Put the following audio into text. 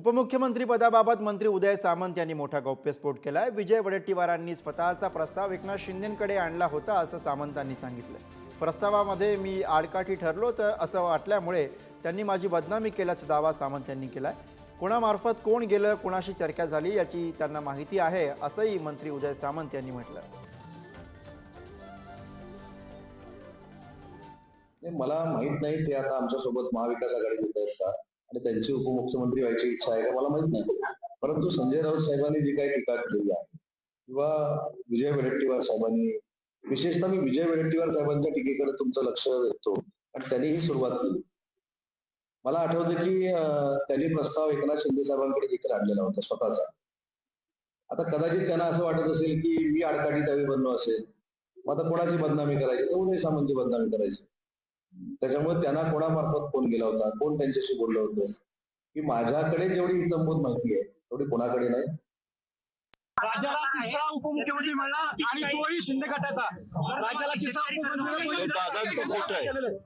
उपमुख्यमंत्रीपदाबाबत मंत्री उदय सामंत यांनी मोठा गौप्यस्फोट केलाय. विजय वडेट्टीवारांनी स्वतःचा प्रस्ताव एकनाथ शिंदेकडे आणला होता असं सामंतांनी सांगितलं प्रस्तावामध्ये मी आडकाठी ठरलो तर असं वाटल्यामुळे त्यांनी माझी बदनामी केल्याचा दावा सामंत यांनी केलाय. कोणामार्फत कोण गेलं कोणाशी चर्चा झाली याची त्यांना माहिती आहे असंही मंत्री उदय सामंत यांनी म्हटलं मला माहीत नाही ते आता आमच्यासोबत महाविकास आघाडी आहेत. का आणि त्यांची उपमुख्यमंत्री व्हायची इच्छा आहे का मला माहीत नाही. परंतु संजय राऊत साहेबांनी जी काही टीका केली आहे किंवा विजय वडेट्टीवार साहेबांनी विशेषतः मी विजय वडेट्टीवार साहेबांच्या टीकेकडे तुमचं लक्ष देतो आणि त्यांनी ही सुरुवात केली. मला आठवतं की त्यांनी प्रस्ताव एकनाथ शिंदे साहेबांकडे देखील आणलेला होता स्वतःचा. आता कदाचित त्यांना असं वाटत असेल की मी आडकाठी त्यावेळी बनलो असेल मग आता कोणाची बदनामी करायची? तर उदय सामंतची बदनामी करायची. त्याच्यामुळे त्यांना कोणामार्फत फोन गेला होता? कोण त्यांच्याशी बोललं होतं? की माझ्याकडे जेवढी इतंभूत माहिती आहे तेवढी कोणाकडे नाही? राज्याला तिसरा उपमुख्यमंत्री मिळाला आणि तोही शिंदे गटाचा. राज्याला तिसरा उपमुख्यमंत्री दादांचं खोटं आहे. केलेलं आहे.